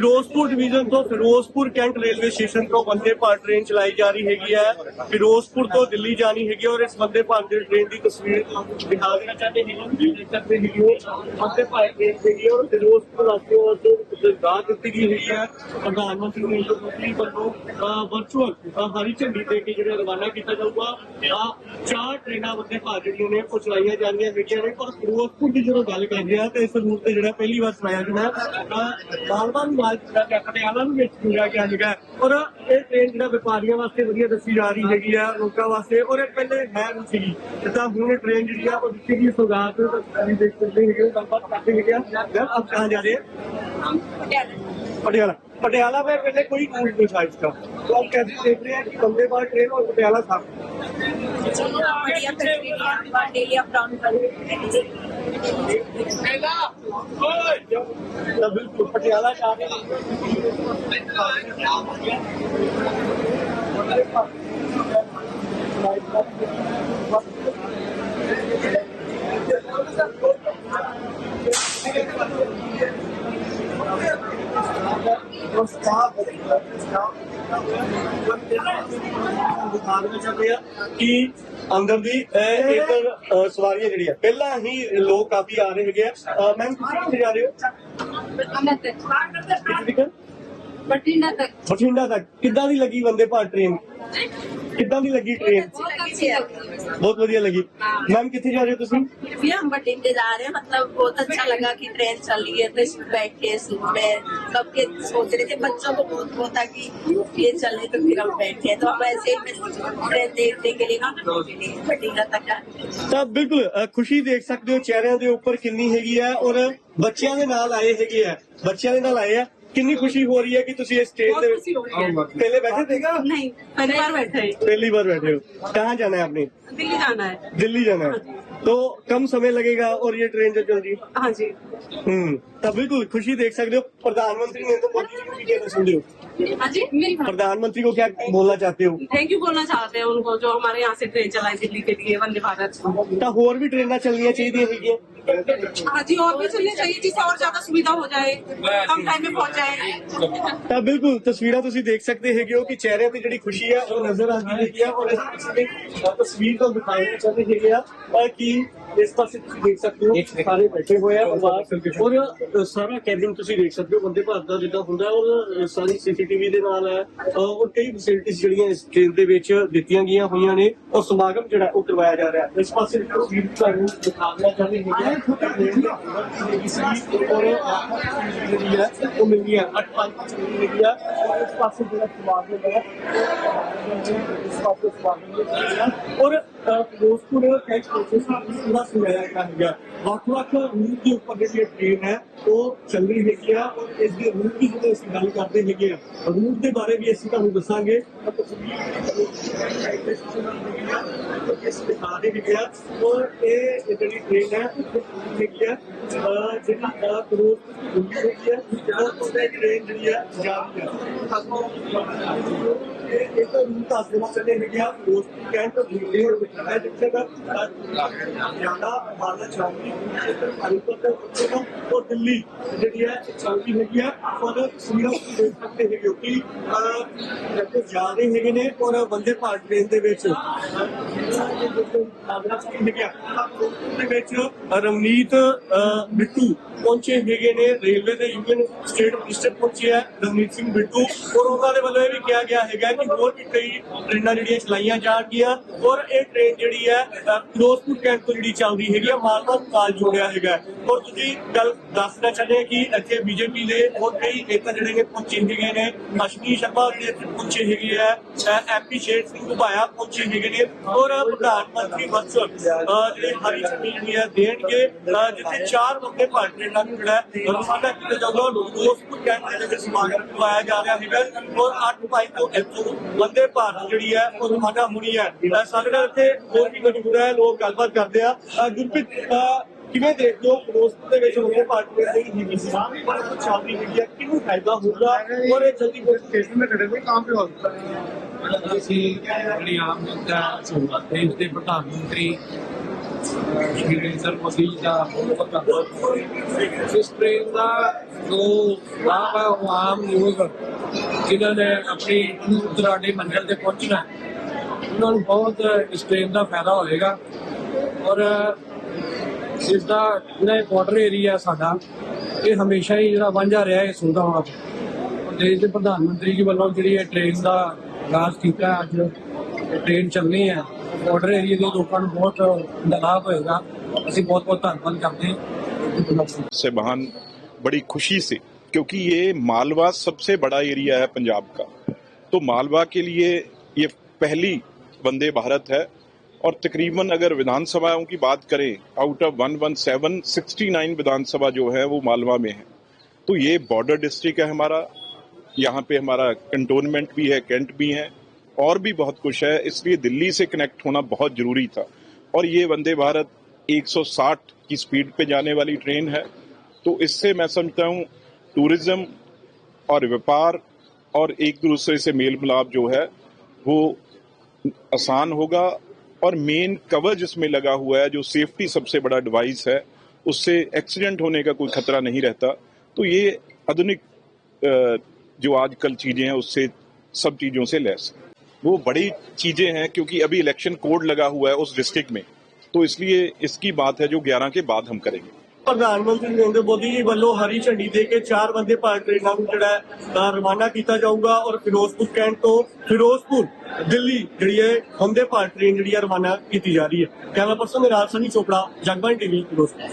Firozpur division ਤੋਂ Firozpur cantt railway station ਤੋਂ ਬੰਦੇ ਭਾਰਤ ਟ੍ਰੇਨ ਚਲਾਈ ਜਾ ਰਹੀ ਹੈਗੀ ਹੈ। ਫਿਰੋਜ਼ਪੁਰ ਤੋਂ ਦਿੱਲੀ ਜਾਣੀ ਹੈਗੀ ਹੈ ਔਰ ਇਸ ਵੰਦੇ ਭਾਰਤ ਦੀ ਟ੍ਰੇਨ ਦੀ ਤਸਵੀਰ ਦਿਖਾ ਦੇਣਾ ਚਾਹਤੇ ਹਾਂ। ਦੇਖ ਸਕਦੇ ਹੈਗੇ ਹੋ ਵੰਦੇ ਭਾਰਤ ਟ੍ਰੇਨ ਹੈਗੀ ਹੈ ਔਰ ਫਿਰੋਜ਼ਪੁਰ ਵਾਸਤੇ ਵਾਸਤੇ ਦਾਅ ਦਿੱਤੀ ਗਈ ਹੈਗੀ ਹੈ। ਪ੍ਰਧਾਨ ਮੰਤਰੀ ਨਰਿੰਦਰ ਮੋਦੀ ਵੱਲੋਂ ਵਰਚੁਅਲ ਹਰੀ ਝੰਡੀ ਦੇ ਕੇ ਜਿਹੜਾ ਰਵਾਨਾ ਕੀਤਾ ਜਾਊਗਾ। ਆ ਚਾਰ ਟ੍ਰੇਨਾਂ ਬੰਦੇ ਭਾਰਤ ਜਿਹੜੀਆਂ ਨੇ ਉਹ ਚਲਾਈਆਂ ਜਾਂਦੀਆਂ ਹੈਗੀਆਂ ਨੇ। ਪਰ ਫਿਰੋਜ਼ਪੁਰ ਦੀ ਜਦੋਂ ਗੱਲ ਕਰਦੇ ਆ ਤੇ ਇਸ ਰੂਟ ਤੇ ਜਿਹੜਾ ਪਹਿਲੀ ਵਾਰ ਚਲਾਇਆ ਜਾਣਾ ਮਾਲਵਾ ਨੂੰ ਨਾਲ ਜਿਹੜਾ ਕਿ ਪਟਿਆਲਾ ਨੂੰ ਵਿੱਚ ਜੁੜਿਆ ਗਿਆ ਹੈਗਾ ਔਰ ਇਹ ਟ੍ਰੇਨ ਜਿਹੜਾ ਵਪਾਰੀਆਂ ਵਾਸਤੇ ਵਧੀਆ ਦੱਸੀ ਜਾ ਰਹੀ ਹੈਗੀ ਆ ਲੋਕਾਂ ਵਾਸਤੇ ਔਰ ਇਹ ਪਹਿਲੇ ਹੈ ਨਹੀਂ ਸੀਗੀ ਜਿੱਦਾਂ ਹੁਣ ਇਹ ਟ੍ਰੇਨ ਜਿਹੜੀ ਆ ਉਹ ਦਿੱਤੀ ਗਈ ਸੌਗਾਤ ਤੁਸੀਂ ਦੇਖ ਸਕਦੇ ਹੈਗੇ ਹੋ ਗੱਲਬਾਤ ਕਰਦੇ ਹੈਗੇ ਆ ਯਾਰ ਆਪ ਕਹਾਂ ਜਾ ਰਹੇ हैं पटियाला पटियाला में पहले कोई रूट नहीं था इसका तो आप कैसे देख रहे हैं कि वंदे भारत ट्रेन और पटियाला था बढ़िया फैसिलिटी डेली अप डाउन तो बिल्कुल पटियाला जा रहे हैं ਦਿਖਾ ਦੇਣਾ ਚਾਹੁੰਦੇ ਅੰਦਰ ਦੀ ਇੱਕ ਸਵਾਰੀਆਂ ਜਿਹੜੀ ਆ ਪਹਿਲਾਂ ਹੀ ਲੋਕ ਕਾਫੀ ਆ ਰਹੇ ਹੈਗੇ ਆ। ਮੈਮ ਤੁਸੀਂ ਜਾ ਰਹੇ ਹੋ? ਬਠਿੰਡਾ ਤੱਕ। ਬਠਿੰਡਾ ਤੱਕ। ਕਿੱਦਾਂ ਦੀ ਲੱਗੀ ਬੰਦੇ ਭਾਰਤ ਟ੍ਰੇਨ ਕਿੱਦਾਂ ਦੀ ਲੱਗੀ ਟ੍ਰੇਨ ਬਹੁਤ ਵਧੀਆ ਲੱਗੀ ਮੈਮ ਕਿੱਥੇ ਜਾ ਰਹੇ ਹੋ ਤੁਸੀਂ भी हम बठिंडे जा रहे हैं मतलब बहुत अच्छा लगा कि ट्रेन चल रही है तो इसमें बैठ के सीट में सबके सोच रहे थे बच्चों को बहुत वो था कि ये चले तो फिर हम बैठे तो हम ऐसे ही ट्रेन देखने के लिए बठिंडा तक आए ਤਾਂ ਬਿਲਕੁਲ ਅ, ਖੁਸ਼ੀ ਦੇਖ ਸਕਦੇ ਹੋ ਚਿਹਰਿਆਂ ਦੇ ਉੱਪਰ ਕਿੰਨੀ ਹੈਗੀ ਹੈ ਔਰ ਬੱਚਿਆਂ ਦੇ ਨਾਲ ਆਏ ਹੈਗੇ ਆ ਬੱਚਿਆਂ ਦੇ ਨਾਲ ਆਏ ਆ ਕਿੰਨੀ ਖੁਸ਼ੀ ਹੋ ਰਹੀ ਹੈ ਕਿ ਤੁਸੀਂ ਇਸ ਸਟੇਜ ਦੇ ਵਿੱਚ ਪਹਿਲੇ ਬੈਠੇ ਥੇਗਾ नहीं पहली बार बैठे हैं पहली बार बैठे हो कहाँ जाना है आपने दिल्ली जाना है दिल्ली जाना है तो कम समय लगेगा और ये ट्रेन जब चल रही है हाँ जी हम्म ਤਾਂ ਬਿਲਕੁਲ ਖੁਸ਼ੀ ਦੇਖ ਸਕਦੇ ਹੋ प्रधानमंत्री नरेंद्र मोदी जी को भी कहना चाहते हो हाँ जी मेरी प्रधानमंत्री को क्या बोलना चाहते हो थैंक यू बोलना चाहते हैं उनको जो हमारे यहाँ से ट्रेन चलाई दिल्ली के लिए वंदे भारत ਤਾਂ ਹੋਰ ਵੀ ਟ੍ਰੇਨਾਂ ਚੱਲਣੀਆਂ ਚਾਹੀਦੀਆਂ ਹੈਗੀਆਂ हाँ जी और भी चलनी चाहिए जिससे और ज्यादा सुविधा हो जाए कम टाइम में पहुँच जाए ਤਾਂ ਬਿਲਕੁਲ ਤਸਵੀਰਾਂ ਤੁਸੀਂ ਦੇਖ ਸਕਦੇ ਹੈਗੇ ਹੋ ਕਿ ਚਿਹਰਿਆਂ ਤੇ ਜਿਹੜੀ ਖੁਸ਼ੀ ਹੈ ਉਹ ਨਜ਼ਰ ਆਉਂਦੀ ਹੈਗੀ ਆ ਔਰ ਇਸ ਪਿੱਛੇ ਦੀ ਤਸਵੀਰ ਤੋਂ ਦਿਖਾਈ ਚਾਹੁੰਦੇ ਹੈਗੇ ਆ ਅਹ ਕਿ ਇਸ ਪਾਸੇ ਤੁਸੀਂ ਦੇਖ ਸਕਦੇ ਹੋ ਸਾਰੇ ਬੈਠੇ ਹੋਏ ਆ ਪਰਿਵਾਰ ਔਰ ਅਹ ਸਾਰਾ ਕੈਬਿਨ ਤੁਸੀਂ ਦੇਖ ਸਕਦੇ ਹੋ ਬੰਦੇ ਭਾਰਤ ਦਾ ਜਿੱਦਾਂ ਹੁੰਦਾ ਹੈ ਔਰ ਸਾਰੀ ਸੀਸੀਟੀਵੀ ਦੇ ਨਾਲ ਹੈ। ਅਹ ਔਰ ਕਈ ਫੈਸਿਲਿਟੀਆਂ ਜਿਹੜੀਆਂ ਇਸ ਟ੍ਰੇਨ ਦੇ ਵਿੱਚ ਦਿੱਤੀਆਂ ਗਈਆਂ ਹੋਈਆਂ ਨੇ ਔਰ ਸਮਾਗਮ ਜਿਹੜਾ ਉਹ ਕਰਵਾਇਆ ਜਾ ਰਿਹਾ। ਹੈ ਇਸ ਪਾਸੇ ਦੀ ਤਸਵੀਰ ਤੁਹਾਨੂੰ ਦਿਖਾ ਦੇਣਾ ਚਾਹੁੰਦੇ ਹੈਗੇ ਆ ਔਰ ਜਿਹੜੀ ਹੈ ਉਹ ਮਿਲਦੀ ਹੈ 8 5 ਮਿਲਦੀ ਹੈ ਔਰ ਇਸ ਪਾਸੇ ਜਿਹੜਾ ਸਮਾਗਮ ਹੈ ਇਸ ਪਾਸੇ ਸਮਾਗਮ ਹੈ। ਔਰ ਅਹ, ਫਿਰੋਜ਼ਪੁਰ ਕੈਚ ਪ੍ਰੋਸੈਸ ਪੂਰਾ ਸੁਣਾਇਆ ਗਿਆ ਹੈਗਾ। ਵੱਖ ਵੱਖ ਰੂਟ ਦੇ ਉੱਪਰ ਜਿਹੜੀ ਟ੍ਰੇਨ ਹੈ ਉਹ ਚੱਲ ਰਹੀ ਹੈਗੀ ਆ ਔਰ ਇਸ ਦੇ ਰੂਟ ਦੀ ਜਦੋਂ ਅਸੀਂ ਗੱਲ ਕਰਦੇ ਹੈਗੇ ਆ ਰੂਟ ਦੇ ਬਾਰੇ ਵੀ ਅਸੀਂ ਤੁਹਾਨੂੰ ਦੱਸਾਂਗੇ ਤਾਂ ਤਸਵੀਰ ਇਸ ਦਿਖਾ ਦੇ ਹੈਗੇ ਆ ਔਰ ਇਹ ਜਿਹੜੀ ਟ੍ਰੇਨ ਹੈ ਉਹ ਹੈਗੀ ਆ ਅਹ, ਜਿਹੜੀ ਅਹ, ਫਿਰੋਜ਼ਪੁਰ ਤੋਂ ਦਿੱਲੀ ਹੈਗੀ ਆ ਜਿਹੜਾ ਉਹਦੇ ਟ੍ਰੇਨ ਜਿਹੜੀ ਆ ਜਾ ਰਹੀ ਹੈ ਇਹ ਇੱਕ ਰੂਟ ਦੱਸ ਦੇਣਾ ਚਾਹੁੰਦੇ ਹੈਗੇ ਆ ਫਿਰੋਜ਼ਪੁਰ ਕੈਂਟ ਦਿੱਲੀ ਔਰ ਬਠਿੰਡਾ ਜਿੱਥੇ ਤੱਕ ਜ਼ਿਆਦਾ ਮਾਰਨਾ ਚਾਹੁੰਦੀ ਹੈ ਪਾਣੀਪਤ ਤੱਕ ਔਰ ਦਿੱਲੀ ਜਿਹੜੀ ਹੈ ਇਹ ਚੱਲਦੀ ਹੈਗੀ ਆ ਔਰ ਤਸਵੀਰਾਂ ਤੁਸੀਂ ਦੇਖ ਸਕਦੇ ਹੈਗੇ ਹੋ ਕਿ ਅਹ, ਜਾ ਰਹੇ ਹੈਗੇ ਨੇ ਔਰ ਵੰਦੇ ਭਾਰਤ ਟ੍ਰੇਨ ਦੇ ਵਿੱਚ। ਦੇ ਵਿੱਚ ਰਮਨੀਤ ਬਿੱਟੂ ਪਹੁੰਚੇ ਹੈਗੇ ਨੇ। ਰੇਲਵੇ ਦੇ ਯੂਨੀਅਨ ਸਟੇਟ ਮਿਨਿਸਟਰ ਪਹੁੰਚੇ ਹੈ ਰਮਨੀਤ ਸਿੰਘ ਬਿੱਟੂ। ਔਰ ਉਹਨਾਂ ਦੇ ਵੱਲੋਂ ਇਹ ਵੀ ਕਿਹਾ ਗਿਆ ਹੈਗਾ ਕਿ ਹੋਰ ਵੀ ਕਈ ਟ੍ਰੇਨਾਂ ਜਿਹੜੀਆਂ ਚਲਾਈਆਂ ਜਾਣਗੀਆਂ। ਔਰ ਇਹ ਟ੍ਰੇਨ ਜਿਹੜੀ ਹੈ ਫਿਰੋਜ਼ਪੁਰ ਕੈਂਟ ਤੋਂ ਜਿਹੜੀ ਚੱਲਦੀ ਹੈਗੀ ਆ ਮਾਲਵਾ ਕਾਲ ਜੋੜਿਆ ਹੈਗਾ। ਔਰ ਤੁਸੀਂ ਗੱਲ ਦੱਸ ਦੱਸਣਾ ਚਾਹੁੰਦੇ ਕਿ ਇੱਥੇ ਬੀਜੇਪੀ ਦੇ ਹੋਰ ਕਈ ਨੇਤਾ ਜਿਹੜੇ ਨੇ ਪਹੁੰਚੇ ਹੈਗੇ ਨੇ। ਅਸ਼ਵਨੀ ਸ਼ਰਮਾ ਵੀ ਪਹੁੰਚੇ ਹੈਗੇ ਆ। ਐਮਪੀ ਸ਼ੇਰ ਸਿੰਘ ਘੁਬਾਇਆ ਪਹੁੰਚੇ ਹੈਗੇ ਨੇ। ਔਰ ਪ੍ਰਧਾਨ ਮੰਤਰੀ ਵਰਚੁਅਲ ਜਿਹੜੇ ਹਰੀ ਝੰਡੀ ਹੈ ਦੇਣਗੇ। ਜਿੱਥੇ ਚਾਰ ਬੰਦੇ ਭਾਰਤ ਟ੍ਰੇਨਾਂ ਜਿਹੜਾ ਹੈ ਕੀਤਾ ਜਾਊਗਾ ਫਿਰੋਜ਼ਪੁਰ ਕੈਂਟ ਦੇ ਵਿੱਚ ਸਮਾਗਮ ਕਰਵਾਇਆ ਜਾ ਰਿਹਾ ਹੈਗਾ ਔਰ 8 ਮਈ ਤੋਂ ਇੱਥੋਂ ਬੰਦੇ ਭਾਰਤ ਜਿਹੜੀ ਹੈ ਉਹ ਰਵਾਨਾ ਹੋਣੀ ਹੈ ਸਾਡੇ ਨਾਲ ਇੱਥੇ ਹੋਰ ਵੀ ਮੌਜੂਦ ਹੈ ਲੋਕ ਗੱਲਬਾਤ ਕਰਦੇ ਆ। ਗੁਰਪ੍ਰੀਤ ਕਿਵੇਂ ਦੇਖਦੇ ਹੋ ਪੋਸਟ ਦੇ ਵਿੱਚ ਹੋਈਆਂ ਪਾਰਟੀਆਂ ਦੀ ਹਿੰਦੀ ਸਾਹਿਬ ਪਰ ਕੁਝ ਆਦਮੀ ਮੀਡੀਆ ਕਿਹਨੂੰ ਫਾਇਦਾ ਹੋਊਗਾ ਔਰ ਇਹ ਜਲਦੀ ਸਟੇਸ਼ਨ ਤੇ ਖੜੇ ਕੋਈ ਕੰਮ ਵੀ ਹੋ ਜਿਹੜੀ ਆਮ ਜਨਤਾ ਦੇਸ਼ ਦੇ ਪ੍ਰਧਾਨ ਮੰਤਰੀ ਸ਼੍ਰੀ ਨਰਿੰਦਰ ਮੋਦੀ ਦਾ ਬਹੁਤ ਧੰਨਵਾਦ। ਦਾ ਜੋ ਲਾਭ ਆਮ ਲੋਕ ਜਿਨ੍ਹਾਂ ਨੇ ਆਪਣੀ ਉਤਰਾਡੇ ਮੰਜ਼ਲ ਤੇ ਪਹੁੰਚਣਾ ਉਹਨਾਂ ਨੂੰ ਬਹੁਤ ਇਸ ਟ੍ਰੇਨ ਦਾ ਫਾਇਦਾ ਹੋਵੇਗਾ ਔਰ ਇਸ ਦਾ ਜਿਹੜਾ ਬਾਰਡਰ ਏਰੀਆ ਸਾਡਾ ਇਹ ਹਮੇਸ਼ਾ ਹੀ ਜਿਹੜਾ ਵਾਂਝਾ ਰਿਹਾ ਇਹ ਸੁਣਦਾ ਹੋਣਾ ਔਰ ਦੇਸ਼ ਦੇ ਪ੍ਰਧਾਨ ਮੰਤਰੀ ਜੀ ਵੱਲੋਂ ਜਿਹੜੀ ਇਹ ਟ੍ਰੇਨ ਦਾ ਆਗਾਜ਼ ਕੀਤਾ ਹੈ ਅੱਜ ਇਹ ਟ੍ਰੇਨ ਚੱਲਣੀ ਹੈ ਬਾਰਡਰ ਏਰੀਆ ਦੇ ਲੋਕਾਂ ਨੂੰ ਬਹੁਤ ਲਾਭ ਹੋਏਗਾ ਅਸੀਂ ਬਹੁਤ ਬਹੁਤ ਧੰਨਵਾਦ ਕਰਦੇ ਹਾਂ से महान बड़ी खुशी से क्योंकि ये मालवा सबसे बड़ा एरिया है पंजाब का तो मालवा के लिए ये पहली वंदे भारत है और तकरीबन अगर विधानसभाओं की बात करें आउट ऑफ़ 117 69 विधानसभा जो है वो मालवा में है। तो ये बॉर्डर डिस्ट्रिक्ट है हमारा, यहाँ पे हमारा कंटोनमेंट भी है कैंट भी है, और भी बहुत कुछ है, इसलिए दिल्ली से कनेक्ट होना बहुत ज़रूरी था। और ये वंदे भारत 160 की स्पीड पे जाने वाली ट्रेन है। तो इससे मैं समझता हूँ टूरिज़्म और व्यापार और एक दूसरे से मेल मिलाप जो है, वो आसान होगा और मेन कवर जिसमें लगा हुआ है, जो सेफ्टी सबसे बड़ा डिवाइस है, उससे एक्सीडेंट होने का कोई खतरा नहीं रहता। तो ये आधुनिक जो आजकल चीज़ें हैं, उससे सब चीज़ों से लैस वो बड़ी चीज़ें हैं, क्योंकि अभी इलेक्शन कोड लगा हुआ है उस डिस्ट्रिक्ट में। तो इसलिए इसकी बात है जो 11 के बाद हम करेंगे। ਪ੍ਰਧਾਨ ਮੰਤਰੀ ਨਰਿੰਦਰ ਮੋਦੀ ਜੀ ਵੱਲੋਂ ਹਰੀ ਝੰਡੀ ਦੇ ਕੇ ਚਾਰ ਬੰਦੇ ਭਾਰਤ ਟ੍ਰੇਨਾਂ ਨੂੰ ਜਿਹੜਾ ਹੈ, ਰਵਾਨਾ ਕੀਤਾ ਜਾਊਗਾ ਔਰ ਫਿਰੋਜ਼ਪੁਰ ਕੈਂਟ ਤੋਂ ਫਿਰੋਜ਼ਪੁਰ ਦਿੱਲੀ ਜਿਹੜੀ ਹੈ ਵੰਦੇ ਭਾਰਤ ਟ੍ਰੇਨ ਜਿਹੜੀ ਹੈ ਰਵਾਨਾ ਕੀਤੀ ਜਾ ਰਹੀ ਹੈ। ਕੈਮਰਾ ਪਰਸਨ ਮੇਰਾ ਸਨੀ ਚੋਪੜਾ ਜਗਬਾਣੀ ਟੀਵੀ ਫਿਰੋਜ਼ਪੁਰ।